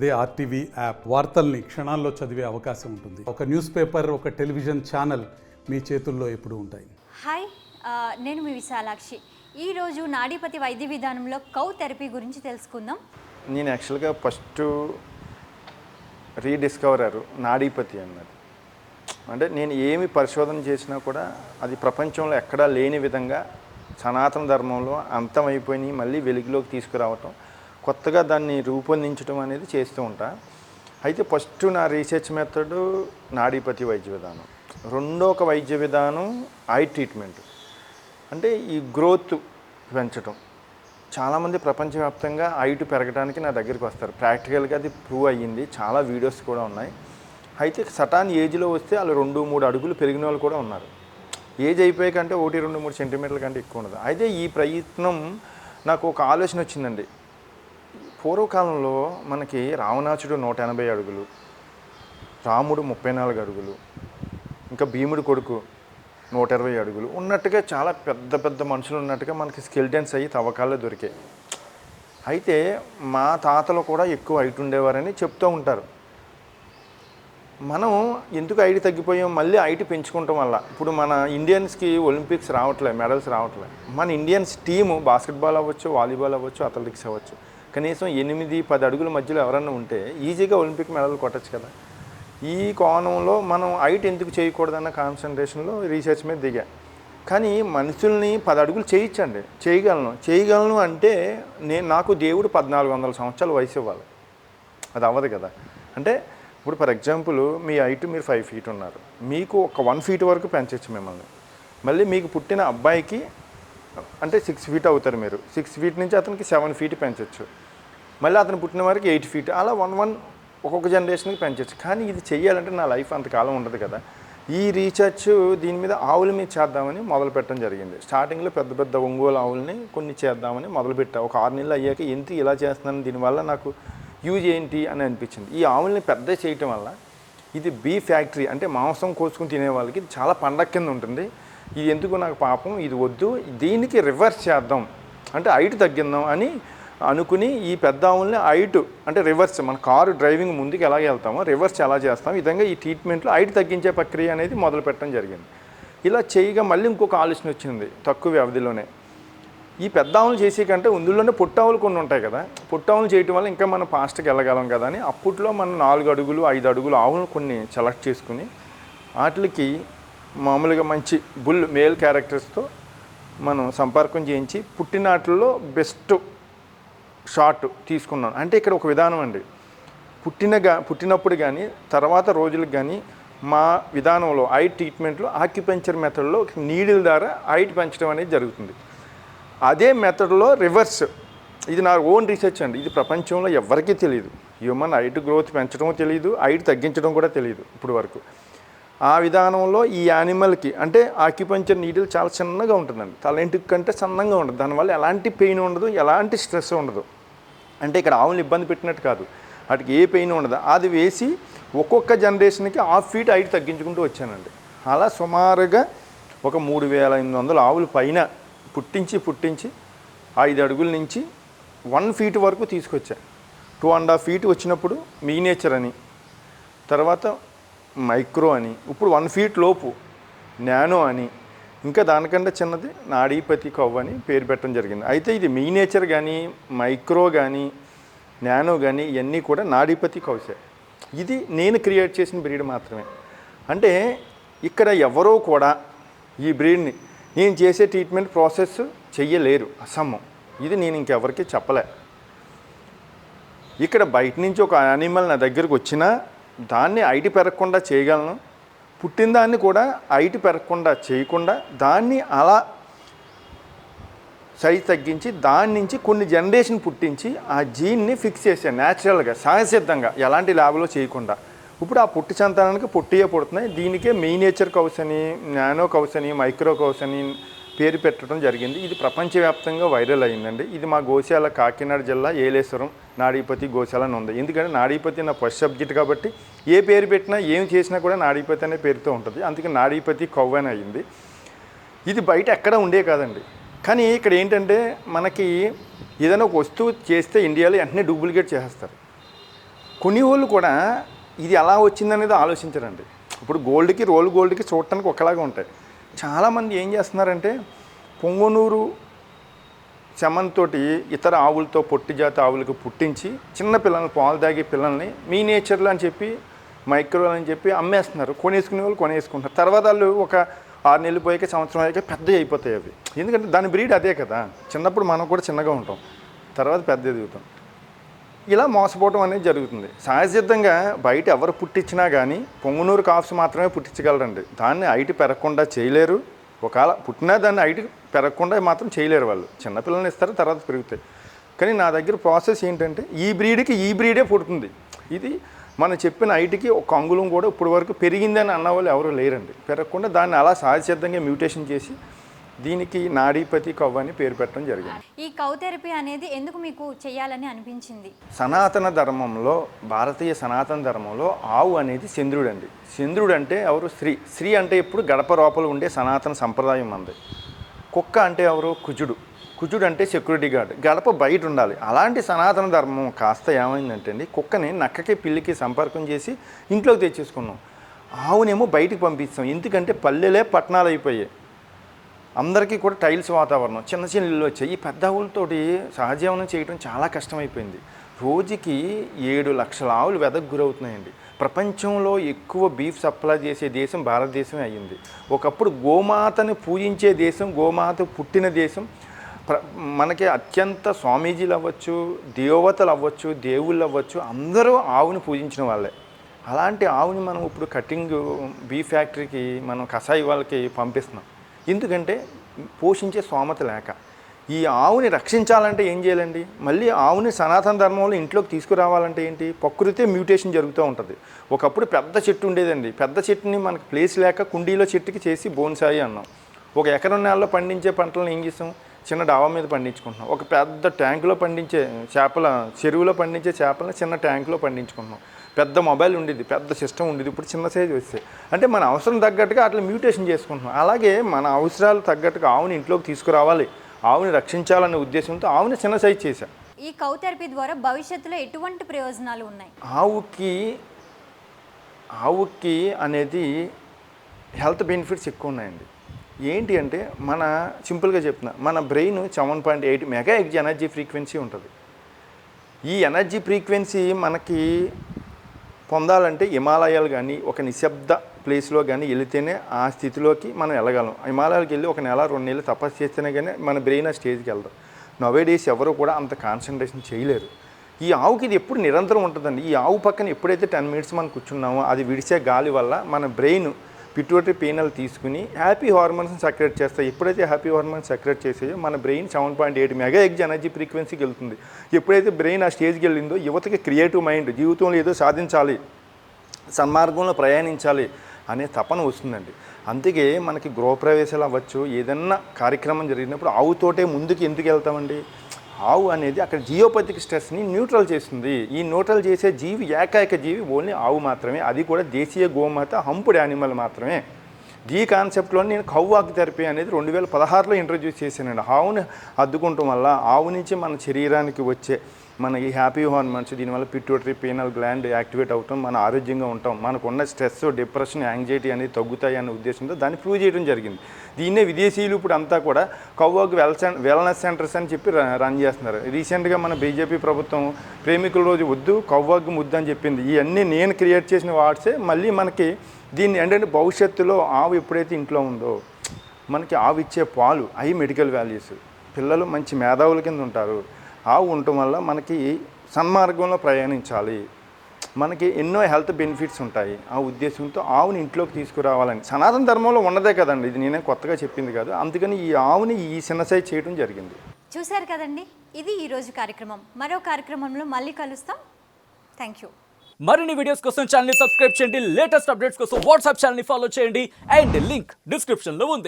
అదే RTV app వార్తల్ని క్షణాల్లో చదివే అవకాశం ఉంటుంది. ఒక న్యూస్ పేపర్ ఒక టెలివిజన్ ఛానల్ మీ చేతుల్లో ఎప్పుడూ ఉంటాయి. హాయ్ నేను మీ విశాలాక్షి. ఈరోజు నాడీపతి వైద్య విధానంలో కౌ థెరపీ గురించి తెలుసుకుందాం. నేను యాక్చువల్గా ఫస్ట్ రీడిస్కవరర్ నాడీపతి అన్నది. అంటే నేను ఏమి పరిశోధన చేసినా కూడా అది ప్రపంచంలో ఎక్కడా లేని విధంగా సనాతన ధర్మంలో అంతమైపోయి మళ్ళీ వెలుగులోకి తీసుకురావటం కొత్తగా దాన్ని రూపొందించడం అనేది చేస్తూ ఉంటా. అయితే ఫస్ట్ నా రీసెర్చ్ మెథడ్ నాడీపతి వైద్య విధానం. రెండో ఒక వైద్య విధానం ఐ ట్రీట్మెంట్. అంటే ఈ గ్రోత్ పెంచటం. చాలామంది ప్రపంచవ్యాప్తంగా హైట్ పెరగడానికి నా దగ్గరికి వస్తారు. ప్రాక్టికల్గా అది ప్రూవ్ అయ్యింది. చాలా వీడియోస్ కూడా ఉన్నాయి. అయితే సటాన్ ఏజ్లో వస్తే వాళ్ళు రెండు మూడు అడుగులు పెరిగిన వాళ్ళు కూడా ఉన్నారు. ఏజ్ అయిపోయే కంటే ఒకటి రెండు మూడు సెంటీమీటర్ల కంటే ఎక్కువ ఉండదు. అయితే ఈ ప్రయత్నం నాకు ఒక ఆలోచన వచ్చిందండి. పూర్వకాలంలో మనకి రావణాసుడు నూట ఎనభై అడుగులు రాముడు ముప్పై నాలుగు అడుగులు ఇంకా భీముడు కొడుకు నూట ఇరవై అడుగులు. ఉన్నట్టుగా చాలా పెద్ద పెద్ద మనుషులు ఉన్నట్టుగా మనకి స్కెల్టన్స్ అయ్యి తవ్వకాల్లో దొరికాయి. అయితే మా తాతలు కూడా ఎక్కువ హైట్ ఉండేవారని చెప్తూ ఉంటారు. మనం ఎందుకు ఐడి తగ్గిపోయాం? మళ్ళీ ఐటీ పెంచుకుంటాం వల్ల ఇప్పుడు మన ఇండియన్స్కి ఒలింపిక్స్ రావట్లే మెడల్స్ రావట్లే. మన ఇండియన్స్ టీము బాస్కెట్బాల్ అవ్వచ్చు వాలీబాల్ అవ్వచ్చు అథ్లెటిక్స్ అవ్వచ్చు. కనీసం ఎనిమిది పది అడుగుల మధ్యలో ఎవరన్నా ఉంటే ఈజీగా ఒలింపిక్ మెడల్ కొట్టచ్చు కదా. ఈ కోణంలో మనం హైట్ ఎందుకు చేయకూడదన్న కాన్సన్ట్రేషన్లో రీసెర్చ్ మీద దిగా. కానీ మనుషుల్ని పది అడుగులు చేయించండి చేయగలను. చేయగలను అంటే నేను నాకు దేవుడు పద్నాలుగు వందల సంవత్సరాలు వయసు ఇవ్వాలి. అది అవ్వదు కదా. అంటే ఇప్పుడు ఫర్ ఎగ్జాంపుల్ మీ హైట్ మీరు ఫైవ్ ఫీట్ ఉన్నారు. మీకు ఒక వన్ ఫీట్ వరకు పెంచవచ్చు మిమ్మల్ని. మళ్ళీ మీకు పుట్టిన అబ్బాయికి అంటే సిక్స్ ఫీట్ అవుతారు మీరు. సిక్స్ ఫీట్ నుంచి అతనికి సెవెన్ ఫీట్ పెంచవచ్చు మళ్ళీ అతను పుట్టిన వారికి ఎయిట్ ఫీట్. అలా వన్ వన్ ఒక్కొక్క జనరేషన్కి పెంచవచ్చు కానీ ఇది చెయ్యాలంటే నా లైఫ్ అంతకాలం ఉండదు కదా. ఈ రీసెర్చ్ దీని మీద ఆవుల మీద చేద్దామని మొదలు పెట్టడం జరిగింది. స్టార్టింగ్లో పెద్ద పెద్ద ఒంగోలు ఆవుల్ని కొన్ని చేద్దామని మొదలుపెట్టా. ఒక ఆరు నెలలు అయ్యాక ఎంత ఇలా చేస్తున్నాను? దీనివల్ల నాకు యూజ్ ఏంటి? అని అనిపించింది. ఈ ఆవుల్ని పెద్ద చేయటం వల్ల ఇది బీ ఫ్యాక్టరీ అంటే మాంసం కోసుకుని తినే వాళ్ళకి ఇది చాలా పండగ కింద ఉంటుంది. ఇది ఎందుకు నాకు పాపం? ఇది వద్దు. దీనికి రివర్స్ చేద్దాం. అంటే హైట్ తగ్గిందాం అని అనుకుని ఈ పెద్ద ఆవుల్ని హైట్ అంటే రివర్స్ మన కారు డ్రైవింగ్ ముందుకు ఎలా వెళ్తామో రివర్స్ ఎలా చేస్తాం విధంగా ఈ ట్రీట్మెంట్లో హైట్ తగ్గించే ప్రక్రియ అనేది మొదలు పెట్టడం జరిగింది. ఇలా చేయగా మళ్ళీ ఇంకొక ఆలోచన వచ్చింది తక్కువ వ్యవధిలోనే. ఈ పెద్ద ఆవులు చేసే కంటే ఉందులోనే పుట్టావులు కొన్ని ఉంటాయి కదా పుట్టావులు చేయటం వల్ల ఇంకా మనం ఫాస్ట్గా వెళ్ళగలం కదా అని అప్పట్లో మనం నాలుగు అడుగులు ఐదు అడుగులు ఆవులు కొన్ని సెలెక్ట్ చేసుకుని వాటికి మామూలుగా మంచి బుల్ మేల్ క్యారెక్టర్స్తో మనం సంపర్కం చేయించి పుట్టినాటిల్లో బెస్ట్ షాట్ తీసుకున్నాను. అంటే ఇక్కడ ఒక విధానం అండి. పుట్టినగా పుట్టినప్పుడు కానీ తర్వాత రోజులకు కానీ మా విధానంలో ఐ ట్రీట్మెంట్లో ఆక్యుపెంచర్ మెథడ్లో నీడిల్ ద్వారా హైట్ పెంచడం అనేది జరుగుతుంది. అదే మెథడ్లో రివర్స్. ఇది నా ఓన్ రీసెర్చ్ అండి. ఇది ప్రపంచంలో ఎవరికీ తెలియదు హ్యూమన్ హైట్ గ్రోత్ పెంచడం తెలియదు హైట్ తగ్గించడం కూడా తెలియదు ఇప్పుడు వరకు. ఆ విధానంలో ఈ యానిమల్కి అంటే ఆక్యుపంచర్ నీడిల్ చాలా చిన్నగా ఉంటుందండి. తల ఇంటికి కంటే సన్నంగా ఉంటుంది దానివల్ల ఎలాంటి పెయిన్ ఉండదు ఎలాంటి స్ట్రెస్ ఉండదు. అంటే ఇక్కడ ఆవులు ఇబ్బంది పెట్టినట్టు కాదు. వాటికి ఏ పెయిన్ ఉండదు. అది వేసి ఒక్కొక్క జనరేషన్కి హాఫ్ ఫీట్ హైట్ తగ్గించుకుంటూ వచ్చానండి. అలా సుమారుగా ఒక మూడు వేల ఎనిమిది వందల ఆవులు పైన పుట్టించి పుట్టించి ఐదు అడుగుల నుంచి వన్ ఫీట్ వరకు తీసుకొచ్చా. టూ అండ్ హాఫ్ ఫీట్ వచ్చినప్పుడు మీనేచర్ అని తర్వాత మైక్రో అని ఇప్పుడు వన్ ఫీట్ లోపు నానో అని ఇంకా దానికంటే చిన్నది నాడీపతి కొవ్వు అని పేరు పెట్టడం జరిగింది. అయితే ఇది మీనేచర్ కానీ మైక్రో కానీ నానో కానీ ఇవన్నీ కూడా నాడీపతి కౌసే ఇది నేను క్రియేట్ చేసిన బ్రీడ్ మాత్రమే. అంటే ఇక్కడ ఎవరో కూడా ఈ బ్రీడ్ని నేను చేసే ట్రీట్మెంట్ ప్రాసెస్ చెయ్యలేరు అసమ్మం. ఇది నేను ఇంకెవరికి చెప్పలే. ఇక్కడ బయట నుంచి ఒక యానిమల్ నా దగ్గరకు వచ్చినా దాన్ని ఐటి పెరగకుండా చేయగలను. పుట్టిన దాన్ని కూడా ఐటి పెరగకుండా చేయకుండా దాన్ని అలా సైజ్ తగ్గించి దాని నుంచి కొన్ని జనరేషన్ పుట్టించి ఆ జీన్ని ఫిక్స్ చేశాను న్యాచురల్గా సహజసిద్ధంగా ఎలాంటి ల్యాబ్లో చేయకుండా. ఇప్పుడు ఆ పుట్టి సంతానానికి పుట్టియే పుడుతున్నాయి. దీనికే మెయినేచర్ కౌస్ అని నానో కౌస్ అని మైక్రో కౌస్ అని పేరు పెట్టడం జరిగింది. ఇది ప్రపంచవ్యాప్తంగా వైరల్ అయిందండి. ఇది మా గోశాల కాకినాడ జిల్లా ఏలేశ్వరం నాడీపతి గోశాల అని ఉంది. ఎందుకంటే నాడీపతి నా ఫస్ట్ సబ్జెక్ట్ కాబట్టి ఏ పేరు పెట్టినా ఏం చేసినా కూడా నాడీపతి అనే పేరుతో ఉంటుంది. అందుకే నాడీపతి కొవ్వని అయింది. ఇది బయట ఎక్కడ ఉండే కాదండి. కానీ ఇక్కడ ఏంటంటే మనకి ఏదైనా ఒక వస్తువు చేస్తే ఇండియాలో వెంటనే డూప్లికేట్ చేసేస్తారు. కొన్ని వాళ్ళు కూడా ఇది ఎలా వచ్చిందనేది ఆలోచించరండి. ఇప్పుడు గోల్డ్కి రోల్ గోల్డ్కి చూడటానికి ఒకలాగా ఉంటాయి. చాలామంది ఏం చేస్తున్నారంటే పొంగనూరు చెమన్తోటి ఇతర ఆవులతో పొట్టి జాతి ఆవులకు పుట్టించి చిన్న పిల్లల్ని పాలు తాగే పిల్లల్ని మీ నేచర్లు అని చెప్పి మైక్రోలు అని చెప్పి అమ్మేస్తున్నారు. కొనేసుకునే వాళ్ళు కొనేసుకుంటారు తర్వాత వాళ్ళు ఒక ఆరు నెలలు పోయాక సంవత్సరం అయ్యాక పెద్ద అయిపోతాయి అవి. ఎందుకంటే దాని బ్రీడ్ అదే కదా. చిన్నప్పుడు మనం కూడా చిన్నగా ఉంటాం. తర్వాత పెద్ద ఎదుగుతాం ఇలా మోసపోవడం అనేది జరుగుతుంది. సహజసిద్ధంగా బయట ఎవరు పుట్టించినా కానీ పొంగునూరు కాఫ్స్ మాత్రమే పుట్టించగలరండి. దాన్ని ఐటి పెరగకుండా చేయలేరు. ఒకవేళ పుట్టినా దాన్ని ఐటి పెరగకుండా మాత్రం చేయలేరు వాళ్ళు. చిన్నపిల్లల్ని ఇస్తారు తర్వాత పెరుగుతాయి. కానీ నా దగ్గర ప్రాసెస్ ఏంటంటే ఈ బ్రీడ్కి ఈ బ్రీడే పుడుతుంది. ఇది మనం చెప్పిన ఐటికి ఒక అంగుళం కూడా ఇప్పటి వరకు పెరిగిందని అన్న వాళ్ళు ఎవరు లేరండి. పెరగకుండా దాన్ని అలా సహజసిద్ధంగా మ్యూటేషన్ చేసి దీనికి నాడీపతి కవ్వ అని పేరు పెట్టడం జరిగింది. ఈ కౌ థెరపీ అనేది ఎందుకు మీకు చేయాలని అనిపించింది? సనాతన ధర్మంలో భారతీయ సనాతన ధర్మంలో ఆవు అనేది చంద్రుడు అండి చంద్రుడు అంటే ఎవరు? స్త్రీ. స్త్రీ అంటే ఇప్పుడు గడప లోపల ఉండే సనాతన సంప్రదాయం మంది కుక్క అంటే ఎవరు? కుజుడు. కుజుడు అంటే సెక్యూరిటీ గార్డ్ గడప బయట ఉండాలి. అలాంటి సనాతన ధర్మం కాస్త ఏమైందంటే అండి కుక్కని నక్కకి పిల్లికి సంపర్కం చేసి ఇంట్లోకి తెచ్చేసుకున్నాం. ఆవునేమో బయటికి పంపిస్తాం. ఎందుకంటే పల్లెలే పట్టణాలు అయిపోయాయి అందరికీ కూడా టైల్స్ వాతావరణం చిన్న చిన్న ఇల్లు వచ్చాయి. ఈ పెద్ద ఆవులతోటి సహజీవనం చేయడం చాలా కష్టమైపోయింది. రోజుకి ఏడు లక్షల ఆవులు వెదకు గురవుతున్నాయండి. ప్రపంచంలో ఎక్కువ బీఫ్ సప్లై చేసే దేశం భారతదేశమే అయ్యింది. ఒకప్పుడు గోమాతని పూజించే దేశం గోమాత పుట్టిన దేశం. ప్ర మనకి అత్యంత స్వామీజీలు అవ్వచ్చు దేవతలు అవ్వచ్చు దేవుళ్ళు అవ్వచ్చు అందరూ ఆవుని పూజించిన వాళ్ళే. అలాంటి ఆవుని మనం ఇప్పుడు కటింగ్ బీఫ్ ఫ్యాక్టరీకి మనం కషాయి వాళ్ళకి పంపిస్తున్నాం. ఎందుకంటే పోషించే స్తోమత లేక. ఈ ఆవుని రక్షించాలంటే ఏం చేయాలండి? మళ్ళీ ఆవుని సనాతన ధర్మంలో ఇంట్లోకి తీసుకురావాలంటే ఏంటి? ప్రకృతే మ్యూటేషన్ జరుగుతూ ఉంటుంది. ఒకప్పుడు పెద్ద చెట్టు ఉండేదండి. పెద్ద చెట్టుని మనకు ప్లేస్ లేక కుండీలో చెట్టుకి చేసి బోన్సాయి అన్నాం. ఒక ఎకరం నేలలో పండించే పంటలను ఏం చేస్తాం చిన్న డాబా మీద పండించుకుంటున్నాం. ఒక పెద్ద ట్యాంకులో పండించే చేపల చెరువులో పండించే చేపలను చిన్న ట్యాంకులో పండించుకుంటున్నాం. పెద్ద మొబైల్ ఉండేది పెద్ద సిస్టమ్ ఉండేది ఇప్పుడు చిన్న సైజు వస్తాయి అంటే మన అవసరం తగ్గట్టుగా అట్లా మ్యూటేషన్ చేసుకుంటున్నాం. అలాగే మన అవసరాలు తగ్గట్టుగా ఆవుని ఇంట్లోకి తీసుకురావాలి. ఆవుని రక్షించాలనే ఉద్దేశంతో ఆవుని చిన్న సైజు చేశా. ఈ కౌ థెరపీ ద్వారా భవిష్యత్తులో ఎటువంటి ప్రయోజనాలు ఉన్నాయి? ఆవుకి ఆవుకి అనేది హెల్త్ బెనిఫిట్స్ ఎక్కువ ఉన్నాయండి. ఏంటి అంటే మన సింపుల్గా చెప్తున్నా మన brain seven point eight megahertz energy frequency ఉంటుంది. ఈ ఎనర్జీ ఫ్రీక్వెన్సీ మనకి పొందాలంటే హిమాలయాలు కానీ ఒక నిశ్శబ్ద ప్లేస్లో కానీ వెళితేనే ఆ స్థితిలోకి మనం వెళ్ళగలం హిమాలయాలకు వెళ్ళి ఒక నెల రెండు నెలలు తపస్సు చేస్తేనే కానీ మన బ్రెయిన్ ఆ స్టేజ్కి వెళ్దాం. నవే డేస్ ఎవరు కూడా అంత కాన్సన్ట్రేషన్ చేయలేరు. ఈ ఆవుకి ఇది ఎప్పుడు నిరంతరం ఉంటుందండి. ఈ ఆవు పక్కన ఎప్పుడైతే టెన్ మినిట్స్ మనం కూర్చున్నామో అది విడిచే గాలి వల్ల మన బ్రెయిన్ పిట్యూటరీ పీనల్ తీసుకుని హ్యాపీ హార్మోన్స్ని సెక్రెట్ చేస్తాయి ఎప్పుడైతే హ్యాపీ హార్మోన్స్ సెక్రెట్ చేసాయో మన brain seven point eight megahertz energy ఫ్రీక్వెన్సీకి వెళ్తుంది. ఎప్పుడైతే బ్రెయిన్ ఆ స్టేజ్కి వెళ్ళిందో యువతకి క్రియేటివ్ మైండ్ జీవితంలో ఏదో సాధించాలి సన్మార్గంలో ప్రయాణించాలి అనే తపన వస్తుందండి. అందుకే మనకి గృహప్రవేశాలు అవ్వచ్చు ఏదన్నా కార్యక్రమం జరిగినప్పుడు ఆవుతోటే ముందుకు ఎందుకు వెళ్తామండి? ఆవు అనేది అక్కడ జియోపతిక్ స్ట్రెస్ని న్యూట్రల్ చేస్తుంది. ఈ న్యూట్రల్ చేసే జీవి ఏకైక జీవి ఓన్లీ ఆవు మాత్రమే. అది కూడా దేశీయ గోమాత హంపుడ్ యానిమల్ మాత్రమే. ఈ కాన్సెప్ట్లో నేను కవ్వాక్ థెరపీ అనేది రెండు వేల పదహారులో ఇంట్రడ్యూస్ చేశానండి. ఆవుని అద్దుకుంటాం వల్ల ఆవు నుంచి మన శరీరానికి వచ్చే మన ఈ హ్యాపీ హార్మోన్స్ దీనివల్ల పిట్యూటరీ పీనల్ గ్లాండ్ యాక్టివేట్ అవుతాం మన ఆరోగ్యంగా ఉంటాం. మనకున్న స్ట్రెస్ డిప్రెషన్ యాంగ్జైటీ అనేది తగ్గుతాయి అనే ఉద్దేశంతో దాన్ని ప్రూవ్ చేయడం జరిగింది. దీన్నే విదేశీయులు ఇప్పుడు అంతా కూడా కవ్వాక్ వెల్ వెల్నెస్ సెంటర్స్ అని చెప్పి ర- రన్ చేస్తున్నారు. రీసెంట్గా మన బీజేపీ ప్రభుత్వం ప్రేమికుల రోజు వద్దు కవ్వాక్ ముద్దు అని చెప్పింది. ఇవన్నీ నేను క్రియేట్ చేసిన వాట్సే మళ్ళీ మనకి దీన్ని ఏంటంటే భవిష్యత్తులో ఆవు ఎప్పుడైతే ఇంట్లో ఉందో మనకి ఆవు ఇచ్చే పాలు అవి మెడికల్ వాల్యూస్ పిల్లలు మంచి మేధావుల కింద ఉంటారు. ఆవు ఉండటం వల్ల మనకి సన్మార్గంలో ప్రయాణించాలి. మనకి ఎన్నో హెల్త్ బెనిఫిట్స్ ఉంటాయి. ఆ ఉద్దేశంతో ఆవుని ఇంట్లోకి తీసుకురావాలని. సనాతన ధర్మంలో ఉన్నదే కదండి. ఇది నేనే కొత్తగా చెప్పింది కాదు. అందుకని ఈ ఆవుని ఈ చిన్న సైజ్ చేయడం జరిగింది. చూశారు కదండి? ఇది ఈరోజు కార్యక్రమం. మరో కార్యక్రమంలో మళ్ళీ కలుస్తాం. థ్యాంక్ యూ మరిన్ని వీడియోస్ కోసం ఛానల్ సబ్స్క్రైబ్ చేయండి. లేటెస్ట్ అప్డేట్స్ కోసం వాట్సాప్ ఛానల్ ఫాలో చేయండి. అండ్ లింక్ డిస్క్రిప్షన్లో ఉంది.